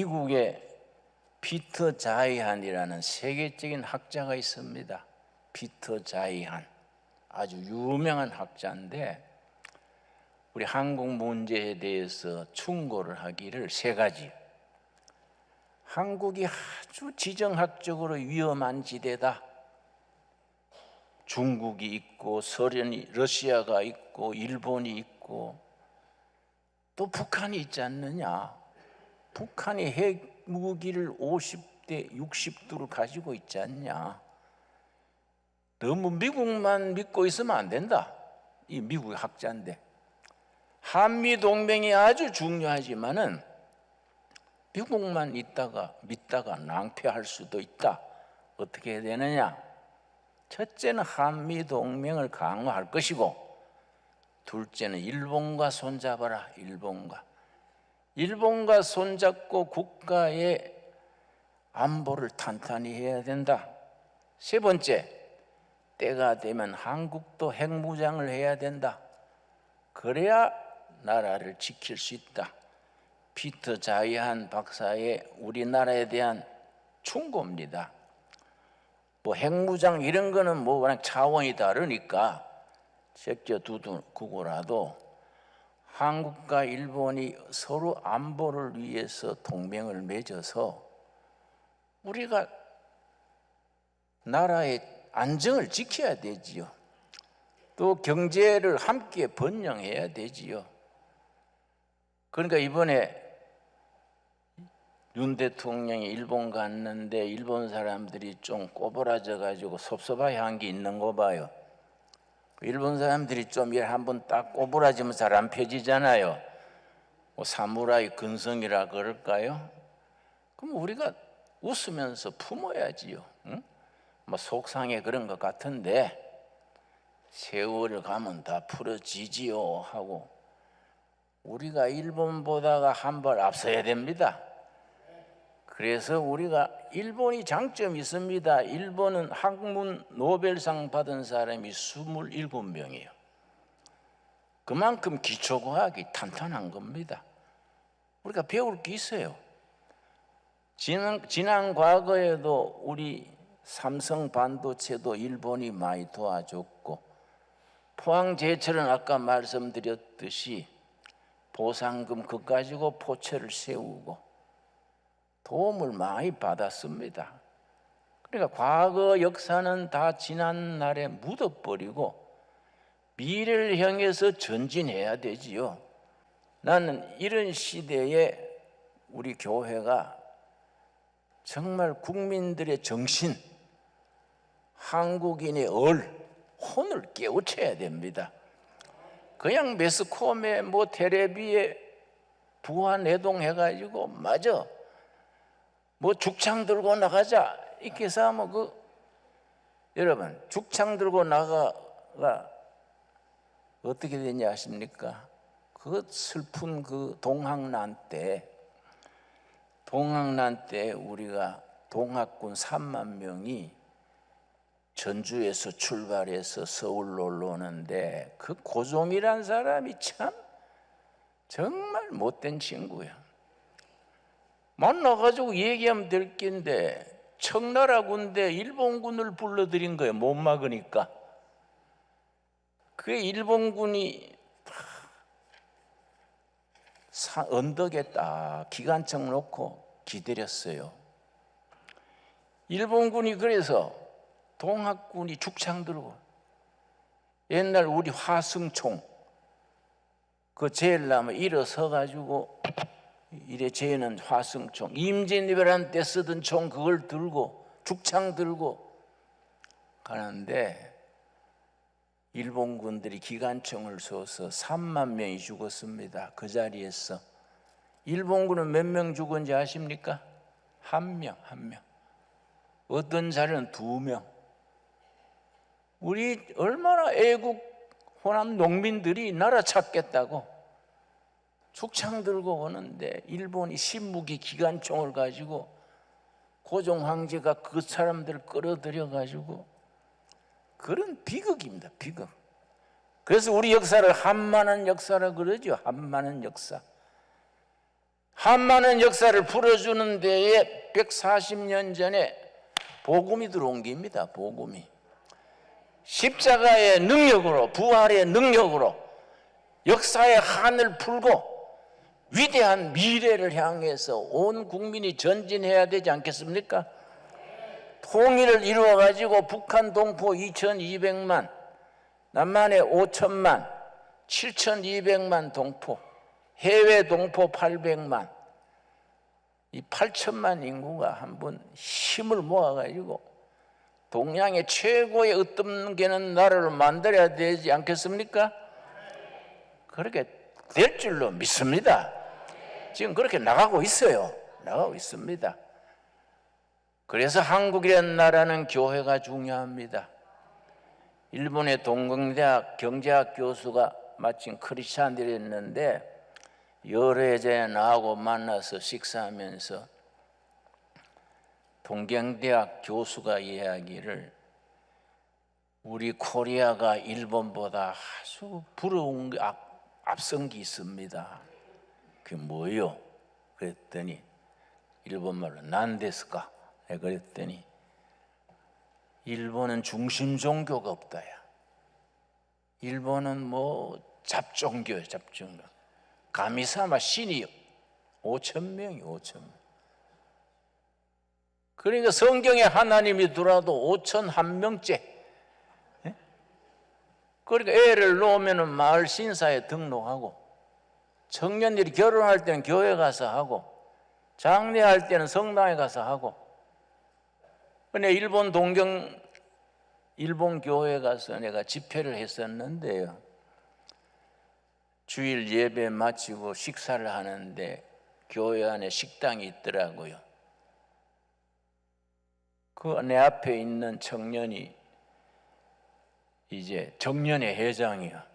미국에 피터 자이한이라는 세계적인 학자가 있습니다. 피터 자이한 아주 유명한 학자인데 우리 한국 문제에 대해서 충고를 하기를 세 가지. 한국이 아주 지정학적으로 위험한 지대다. 중국이 있고 소련이 러시아가 있고 일본이 있고 또 북한이 있지 않느냐. 북한이 핵 무기를 50대 60두를 가지고 있지 않냐. 너무 미국만 믿고 있으면 안 된다. 이 미국 학자인데. 한미 동맹이 아주 중요하지만은 미국만 있다가 믿다가 낭패할 수도 있다. 어떻게 해야 되느냐? 첫째는 한미 동맹을 강화할 것이고 둘째는 일본과 손잡아라. 일본과 일본과 손잡고 국가의 안보를 탄탄히 해야 된다. 세 번째, 때가 되면 한국도 핵무장을 해야 된다. 그래야 나라를 지킬 수 있다. 피터 자이한 박사의 우리나라에 대한 충고입니다. 뭐 핵무장 이런 거는 뭐 워낙 차원이 다르니까 적겨 두고라도 한국과 일본이 서로 안보를 위해서 동맹을 맺어서 우리가 나라의 안정을 지켜야 되지요. 또 경제를 함께 번영해야 되지요. 그러니까 이번에 윤 대통령이 일본 갔는데 일본 사람들이 좀 꼬부라져 가지고 섭섭해 한게 있는 거 봐요. 일본 사람들이 좀일 한번 딱 꼬부라지면 잘 안 펴지잖아요. 뭐 사무라이 근성이라 그럴까요? 그럼 우리가 웃으면서 품어야지요. 응? 뭐 속상해 그런 것 같은데 세월을 가면 다 풀어지지요 하고 우리가 일본보다가 한 발 앞서야 됩니다. 그래서 우리가 일본이 장점이 있습니다. 일본은 학문 노벨상 받은 사람이 27명이에요. 그만큼 기초과학이 탄탄한 겁니다. 우리가 배울 게 있어요. 지난, 지난 과거에도 우리 삼성 반도체도 일본이 많이 도와줬고 포항제철은 아까 말씀드렸듯이 보상금 그 가지고 포체를 세우고 도움을 많이 받았습니다. 그러니까 과거 역사는 다 지난 날에 묻어버리고 미래를 향해서 전진해야 되지요. 나는 이런 시대에 우리 교회가 정말 국민들의 정신, 한국인의 얼, 혼을 깨우쳐야 됩니다. 그냥 매스컴에 뭐 테레비에 부하 내동해가지고 맞아 뭐 죽창 들고 나가자 이렇게 해서 하면 그 여러분 죽창 들고 나가가 어떻게 되냐 아십니까? 그 슬픈 그 동학난 때 동학난 때 우리가 동학군 3만 명이 전주에서 출발해서 서울로 올라오는데 그 고종이란 사람이 참 정말 못된 친구야. 만나가지고 얘기하면 될 낀데 청나라 군대 일본군을 불러들인 거예요. 못 막으니까. 그 일본군이 사, 언덕에 딱 기관총 놓고 기다렸어요. 일본군이 그래서 동학군이 죽창 들고 옛날 우리 화승총 그 제일 나면 일어서 가지고 이래 쟤는 화승총 임진왜란 때 쓰던 총 그걸 들고 죽창 들고 가는데 일본군들이 기관총을 쏘서 3만 명이 죽었습니다. 그 자리에서 일본군은 몇 명 죽은지 아십니까? 한 명, 한 명. 어떤 자리는 두 명. 우리 얼마나 애국 호남 농민들이 나라 찾겠다고 죽창 들고 오는데 일본이 신무기 기관총을 가지고 고종 황제가 그 사람들을 끌어들여 가지고 그런 비극입니다. 비극. 그래서 우리 역사를 한만한 역사라 그러죠. 한만한 역사. 한많은 역사를 풀어주는 데에 140년 전에 복음이 들어온 게입니다. 복음이. 십자가의 능력으로 부활의 능력으로 역사의 한을 풀고 위대한 미래를 향해서 온 국민이 전진해야 되지 않겠습니까? 통일을 이루어 가지고 북한 동포 2,200만, 남한에 5천만, 7,200만 동포, 해외 동포 800만, 이 8천만 인구가 한번 힘을 모아 가지고 동양의 최고의 으뜸게는 나라를 만들어야 되지 않겠습니까? 그렇게 될 줄로 믿습니다. 지금 그렇게 나가고 있어요. 나가고 있습니다. 그래서 한국이라는 나라는 교회가 중요합니다. 일본의 동경대학 경제학 교수가 마침 크리스찬들이었는데 여러 해에 나하고 만나서 식사하면서 동경대학 교수가 이야기를 우리 코리아가 일본보다 아주 부러운 앞선 게 있습니다. 그게 뭐요? 그랬더니 일본말로 난데스까? 내가 그랬더니 일본은 중심 종교가 없다야. 일본은 뭐 잡종교예요, 잡종교. 가미사마 신이 5천 명이 5천 명. 그러니까 성경에 하나님이 들어와도 5천 한 명째. 예? 그러니까 애를 놓으면 마을 신사에 등록하고 청년들이 결혼할 때는 교회 가서 하고 장례할 때는 성당에 가서 하고 근데 일본 동경 일본 교회 가서 내가 집회를 했었는데요. 주일 예배 마치고 식사를 하는데 교회 안에 식당이 있더라고요. 그 내 앞에 있는 청년이 이제 정년의 회장이야.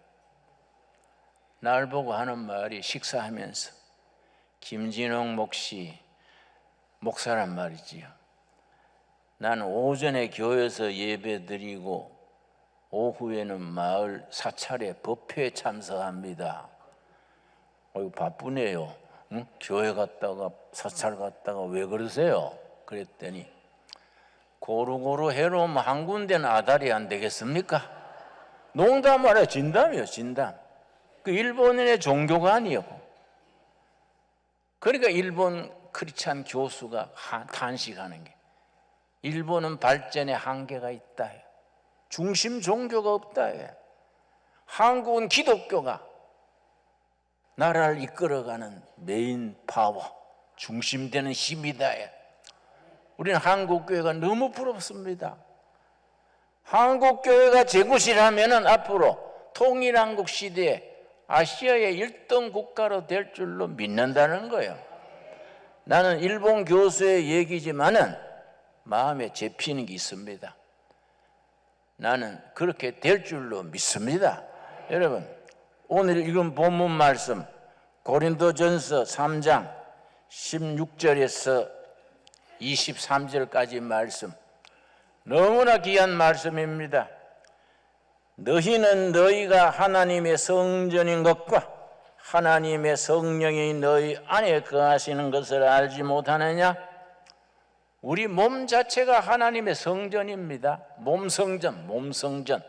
날 보고 하는 말이 식사하면서 김진홍 목시 목사란 말이지요. 나는 오전에 교회에서 예배 드리고 오후에는 마을 사찰에 법회에 참석합니다. 어이 바쁘네요. 응? 교회 갔다가 사찰 갔다가 왜 그러세요? 그랬더니 고루고루 해놓으면 한 군데는 아다리 안 되겠습니까? 농담 아니라 진담이요, 진담. 그 일본인의 종교가 아니요. 그러니까 일본 크리스찬 교수가 하- 탄식하는 게 일본은 발전에 한계가 있다. 중심 종교가 없다. 한국은 기독교가 나라를 이끌어가는 메인 파워, 중심되는 힘이다. 우리는 한국 교회가 너무 부럽습니다. 한국 교회가 제구시라면 앞으로 통일한국 시대에 아시아의 1등 국가로 될 줄로 믿는다는 거예요. 나는 일본 교수의 얘기지만은 마음에 접히는 게 있습니다. 나는 그렇게 될 줄로 믿습니다. 여러분, 오늘 읽은 본문 말씀 고린도전서 3장 16절에서 23절까지 말씀 너무나 귀한 말씀입니다. 너희는 너희가 하나님의 성전인 것과 하나님의 성령이 너희 안에 거하시는 것을 알지 못하느냐? 우리 몸 자체가 하나님의 성전입니다. 몸 성전, 몸 성전.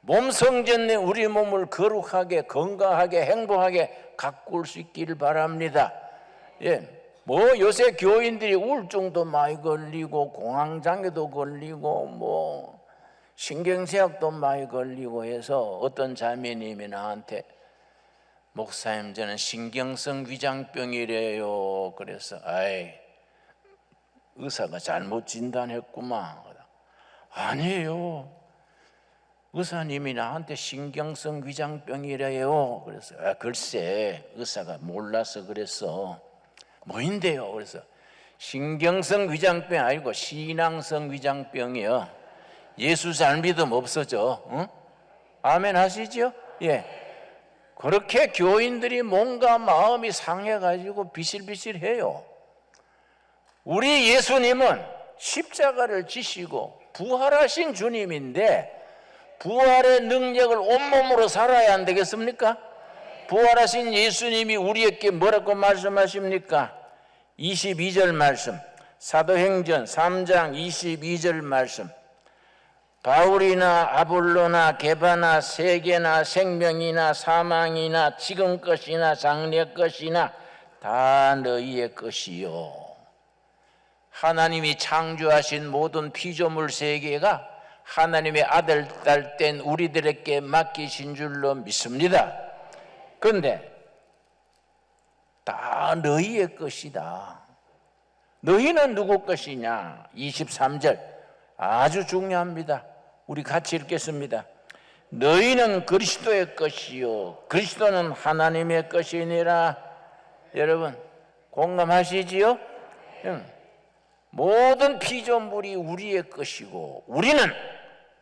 몸 성전에 우리 몸을 거룩하게, 건강하게, 행복하게 가꿀 수 있기를 바랍니다. 예. 뭐 요새 교인들이 우울증도 많이 걸리고 공황장애도 걸리고 뭐 신경쇠약도 많이 걸리고 해서 어떤 자매님이 나한테 목사님 저는 신경성 위장병이래요. 그래서 아이 의사가 잘못 진단했구만. 아니에요. 의사님이 나한테 신경성 위장병이래요. 그래서 아, 글쎄 의사가 몰라서 그랬어. 뭐인데요? 그래서 신경성 위장병 아니고 신앙성 위장병이요. 예수 잘 믿음 없어져. 응? 아멘 하시죠? 예. 그렇게 교인들이 뭔가 마음이 상해가지고 비실비실해요. 우리 예수님은 십자가를 지시고 부활하신 주님인데 부활의 능력을 온몸으로 살아야 안 되겠습니까? 부활하신 예수님이 우리에게 뭐라고 말씀하십니까? 22절 말씀. 사도행전 3장 22절 말씀. 바울이나 아볼로나 게바나 세계나 생명이나 사망이나 지금 것이나 장래 것이나 다 너희의 것이요. 하나님이 창조하신 모든 피조물 세계가 하나님의 아들, 딸 된 우리들에게 맡기신 줄로 믿습니다. 그런데 다 너희의 것이다. 너희는 누구 것이냐? 23절 아주 중요합니다. 우리 같이 읽겠습니다. 너희는 그리스도의 것이요 그리스도는 하나님의 것이니라. 여러분 공감하시지요? 응. 모든 피조물이 우리의 것이고 우리는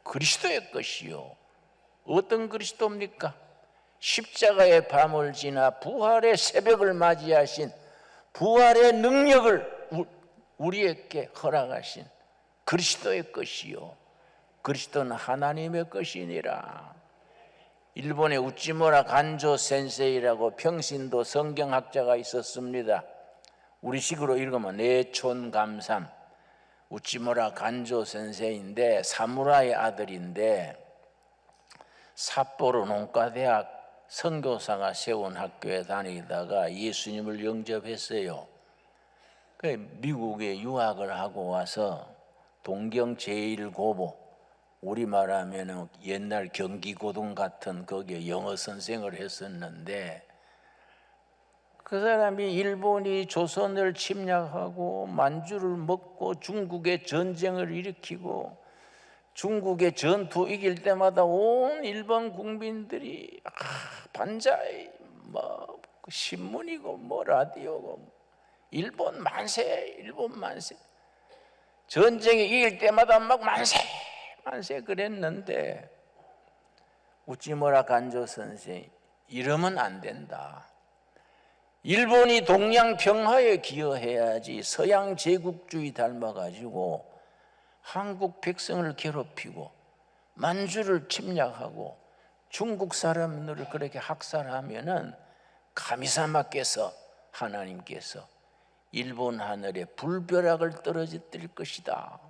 그리스도의 것이요. 어떤 그리스도입니까? 십자가의 밤을 지나 부활의 새벽을 맞이하신 부활의 능력을 우- 우리에게 허락하신 그리스도의 것이요. 그리스도는 하나님의 것이니라. 일본의 우찌모라 간조 센세이라고 평신도 성경학자가 있었습니다. 우리식으로 읽으면 내촌감삼 우찌모라 간조 센세인데 사무라이 아들인데 삿포로 농가대학 선교사가 세운 학교에 다니다가 예수님을 영접했어요. 그 미국에 유학을 하고 와서 동경 제1고보 우리 말 하면 옛날 경기고등 같은 거기에 영어 선생을 했었는데 그 사람이 일본이 조선을 침략하고 만주를 먹고 중국의 전쟁을 일으키고 중국의 전투 이길 때마다 온 일본 국민들이 아, 반자이 뭐 신문이고 뭐 라디오고 일본 만세 일본 만세. 전쟁이 이길 때마다 막 만세 만세 그랬는데 우찌모라 간조 선생 이러면 안 된다. 일본이 동양 평화에 기여해야지 서양 제국주의 닮아가지고 한국 백성을 괴롭히고 만주를 침략하고 중국 사람들을 그렇게 학살하면은 가미사마께서 하나님께서 일본 하늘에 불벼락을 떨어뜨릴 것이다.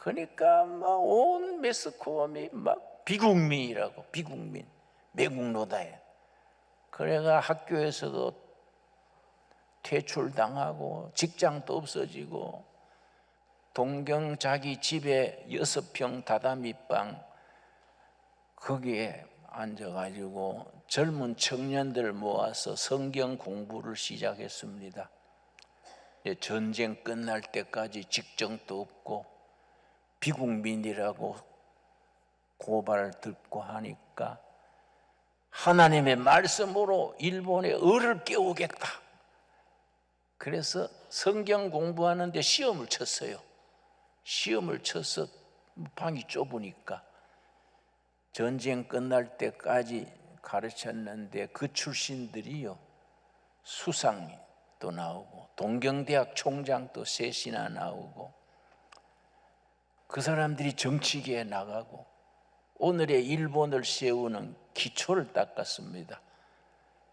그러니까 막 온 메스코엄이 막 비국민이라고 비국민 매국노다에 그래가 학교에서도 퇴출당하고 직장도 없어지고 동경 자기 집에 여섯 평 다다미 방 거기에 앉아가지고 젊은 청년들 모아서 성경 공부를 시작했습니다. 예, 전쟁 끝날 때까지 직정도 없고 비국민이라고 고발을 듣고 하니까 하나님의 말씀으로 일본의 을을 깨우겠다. 그래서 성경 공부하는데 시험을 쳤어요. 시험을 쳐서 방이 좁으니까 전쟁 끝날 때까지 가르쳤는데 그 출신들이요 수상도 나오고 동경대학 총장도 셋이나 나오고 그 사람들이 정치계에 나가고 오늘의 일본을 세우는 기초를 닦았습니다.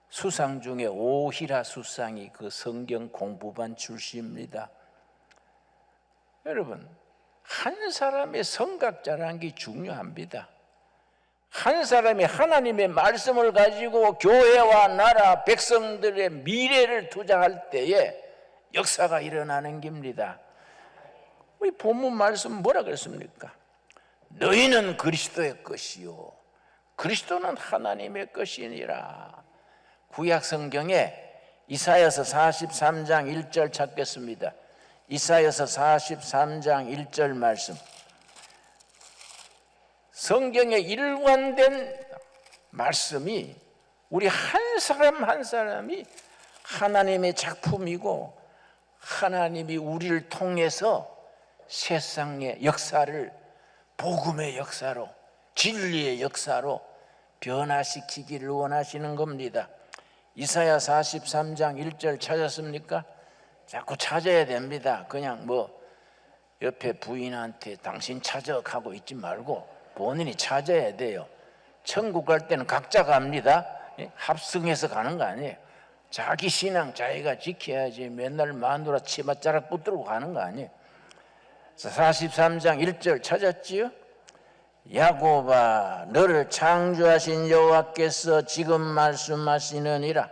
수상 중에 오히라 수상이 그 성경 공부반 출신입니다. 여러분, 한 사람의 성각자라는 게 중요합니다. 한 사람이 하나님의 말씀을 가지고 교회와 나라 백성들의 미래를 투자할 때에 역사가 일어나는 겁니다. 우리 본문 말씀 뭐라 그랬습니까? 너희는 그리스도의 것이요 그리스도는 하나님의 것이니라. 구약 성경에 이사야서 43장 1절 찾겠습니다. 이사야서 43장 1절 말씀. 성경에 일관된 말씀이 우리 한 사람 한 사람이 하나님의 작품이고 하나님이 우리를 통해서 세상의 역사를 복음의 역사로 진리의 역사로 변화시키기를 원하시는 겁니다. 이사야 43장 1절 찾았습니까? 자꾸 찾아야 됩니다. 그냥 뭐 옆에 부인한테 당신 찾아 가고 있지 말고 본인이 찾아야 돼요. 천국 갈 때는 각자 갑니다. 예? 합성해서 가는 거 아니에요. 자기 신앙 자기가 지켜야지 맨날 마누라 치맛자락 붙들고 가는 거 아니에요. 43장 1절 찾았지요? 야곱아 너를 창조하신 여호와께서 지금 말씀하시느니라.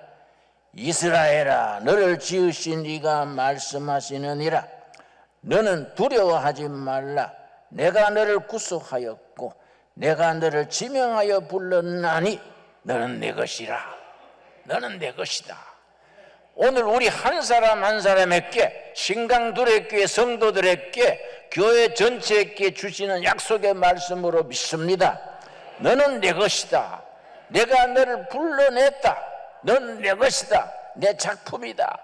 이스라엘아 너를 지으신 이가 말씀하시느니라. 너는 두려워하지 말라. 내가 너를 구속하였고 내가 너를 지명하여 불렀나니 너는 내 것이라. 너는 내 것이다. 오늘 우리 한 사람 한 사람에게 신강들에게 성도들에게 교회 전체에게 주시는 약속의 말씀으로 믿습니다. 너는 내 것이다. 내가 너를 불러냈다. 너는 내 것이다. 내 작품이다.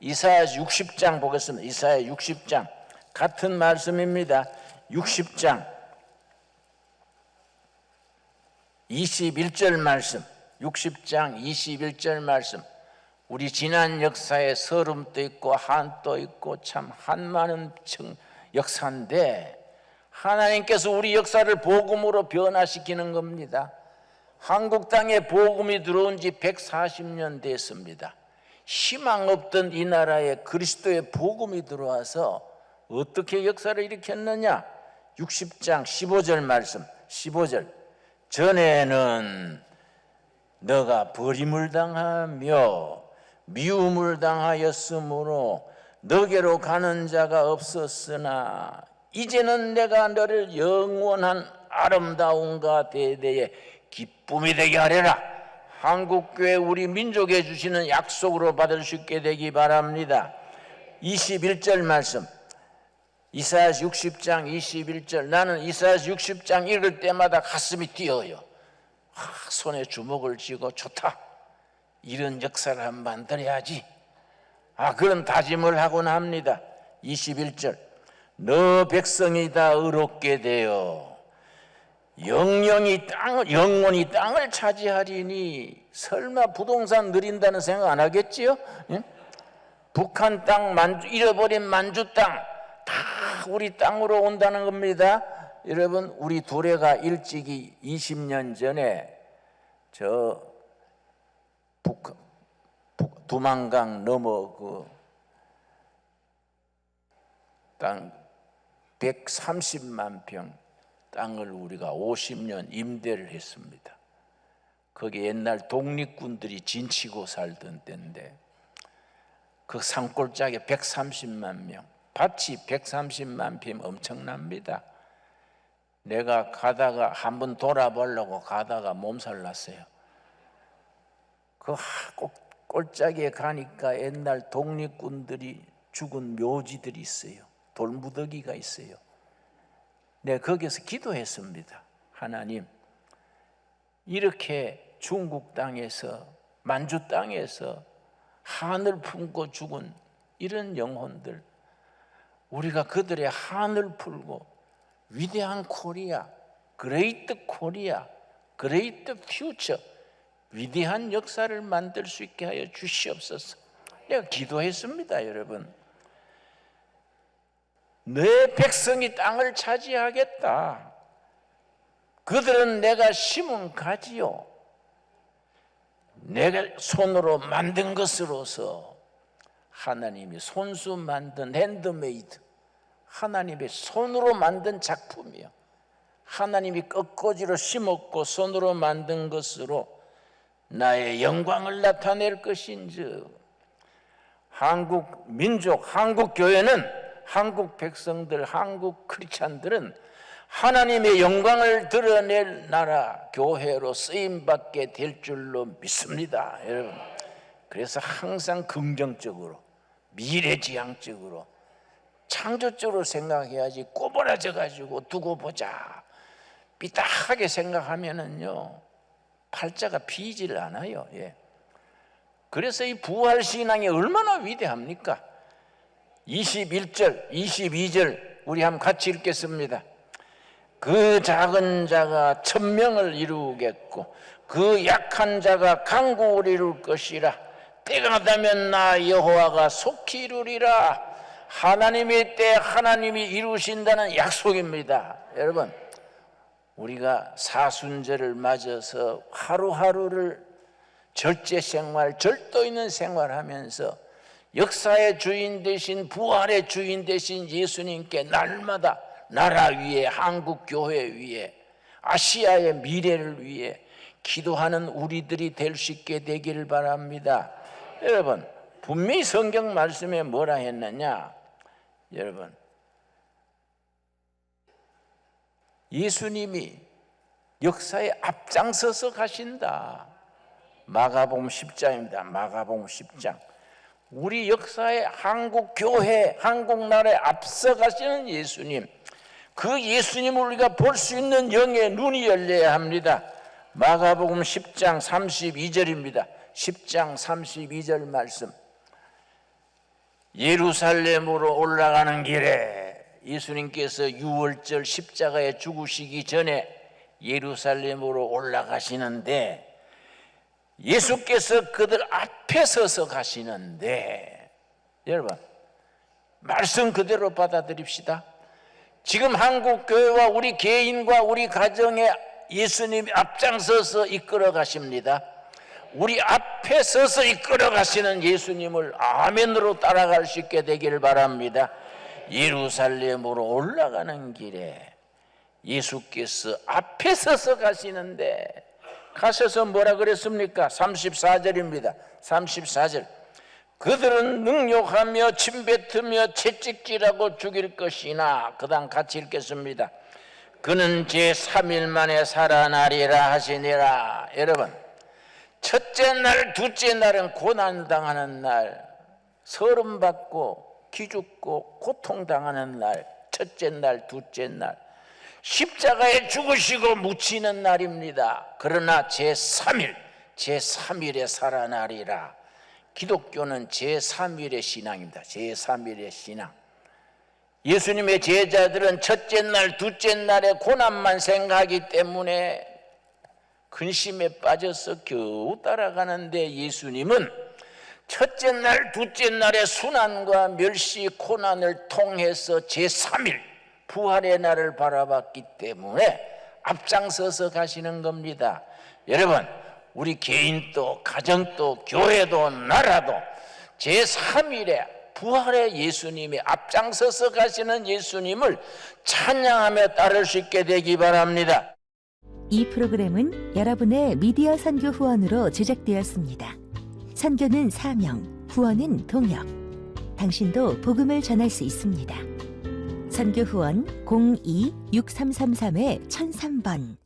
이사야 60장 보겠습니다. 이사야 60장 같은 말씀입니다. 60장 21절 말씀. 60장 21절 말씀. 우리 지난 역사에 서름도 있고 한도 있고 참 한많은 청- 역사인데 하나님께서 우리 역사를 복음으로 변화시키는 겁니다. 한국 땅에 복음이 들어온 지 140년 됐습니다. 희망 없던 이 나라에 그리스도의 복음이 들어와서 어떻게 역사를 일으켰느냐? 60장 15절 말씀, 15절. 전에는 너가 버림을 당하며 미움을 당하였으므로 너게로 가는 자가 없었으나 이제는 내가 너를 영원한 아름다움과 대대의 기쁨이 되게 하리라. 한국교회 우리 민족에 주시는 약속으로 받을 수 있게 되기 바랍니다. 21절 말씀. 이사야 60장 21절. 나는 이사야 60장 읽을 때마다 가슴이 뛰어요. 아, 손에 주먹을 쥐고 좋다. 이런 역사를 한번 만들어야지. 아, 그런 다짐을 하곤 합니다. 21절. 너 백성이 다 의롭게 되어 영영이 땅을 영원히 땅을 차지하리니 설마 부동산 느린다는 생각 안 하겠지요? 예? 북한 땅 만주 잃어버린 만주 땅 다 우리 땅으로 온다는 겁니다. 여러분 우리 두레가 일찍이 20년 전에 저 북, 북 두만강 넘어 그 땅 130만 평 땅을 우리가 50년 임대를 했습니다. 거기 옛날 독립군들이 진치고 살던 때인데 그 산골짜기 130만 명, 밭이 130만 평 엄청납니다. 내가 가다가 한번 돌아보려고 가다가 몸살 났어요. 그 꼭- 꼴짜기에 가니까 옛날 독립군들이 죽은 묘지들이 있어요. 돌무더기가 있어요. 내가 거기서 기도했습니다. 하나님, 이렇게 중국 땅에서 만주 땅에서 한을 품고 죽은 이런 영혼들 우리가 그들의 한을 풀고 위대한 코리아, 그레이트 코리아, 그레이트 퓨처 위대한 역사를 만들 수 있게 하여 주시옵소서. 내가 기도했습니다, 여러분. 내 백성이 땅을 차지하겠다. 그들은 내가 심은 가지요. 내가 손으로 만든 것으로서 하나님이 손수 만든 핸드메이드, 하나님의 손으로 만든 작품이요. 하나님이 끝꽂이로 심었고 손으로 만든 것으로 나의 영광을 나타낼 것인즉 한국 민족, 한국 교회는 한국 백성들, 한국 크리스찬들은 하나님의 영광을 드러낼 나라 교회로 쓰임 받게 될 줄로 믿습니다, 여러분. 그래서 항상 긍정적으로 미래지향적으로 창조적으로 생각해야지 꼬부라져 가지고 두고 보자 삐딱하게 생각하면은요 팔자가 피질 않아요. 예. 그래서 이 부활 신앙이 얼마나 위대합니까? 21절, 22절 우리 한번 같이 읽겠습니다. 그 작은 자가 천명을 이루겠고 그 약한 자가 강국을 이룰 것이라 때가 되면 나 여호와가 속히 이루리라 하나님의 때 하나님이 이루신다는 약속입니다. 여러분 우리가 사순절을 맞아서 하루하루를 절제 생활, 절도 있는 생활하면서 역사의 주인 되신 부활의 주인 되신 예수님께 날마다 나라 위에 한국 교회 위에 아시아의 미래를 위해 기도하는 우리들이 될 수 있게 되기를 바랍니다. 여러분, 분명히 성경 말씀에 뭐라 했느냐? 여러분, 예수님이 역사에 앞장서서 가신다. 마가복음 10장입니다. 마가복음 10장. 우리 역사의 한국 교회, 한국 나라에 앞서 가시는 예수님. 그 예수님을 우리가 볼 수 있는 영의 눈이 열려야 합니다. 마가복음 10장 32절입니다. 10장 32절 말씀. 예루살렘으로 올라가는 길에 예수님께서 유월절 십자가에 죽으시기 전에 예루살렘으로 올라가시는데 예수께서 그들 앞에 서서 가시는데 여러분 말씀 그대로 받아들입시다. 지금 한국 교회와 우리 개인과 우리 가정에 예수님이 앞장서서 이끌어 가십니다. 우리 앞에 서서 이끌어 가시는 예수님을 아멘으로 따라갈 수 있게 되기를 바랍니다. 예루살렘으로 올라가는 길에 예수께서 앞에 서서 가시는데 가셔서 뭐라 그랬습니까? 34절입니다. 34절. 그들은 능욕하며 침뱉으며 채찍질하고 죽일 것이나 그다음 같이 읽겠습니다. 그는 제 3일 만에 살아나리라 하시니라. 여러분, 첫째 날, 둘째 날은 고난 당하는 날, 서름 받고 기죽고 고통 당하는 날, 첫째 날, 둘째 날. 십자가에 죽으시고 묻히는 날입니다. 그러나 제 3일, 제 3일에 살아나리라. 기독교는 제 3일의 신앙입니다. 제 3일의 신앙. 예수님의 제자들은 첫째 날, 둘째 날의 고난만 생각하기 때문에 근심에 빠져서 겨우 따라가는데 예수님은 첫째 날, 둘째 날의 순환과 멸시, 고난을 통해서 제3일 부활의 날을 바라봤기 때문에 앞장서서 가시는 겁니다. 여러분, 우리 개인도 가정도 교회도 나라도 제3일에 부활의 예수님이 앞장서서 가시는 예수님을 찬양하며 따를 수 있게 되기 바랍니다. 이 프로그램은 여러분의 미디어 선교 후원으로 제작되었습니다. 선교는 사명, 후원은 동역. 당신도 복음을 전할 수 있습니다. 선교 후원 02-6333-1003번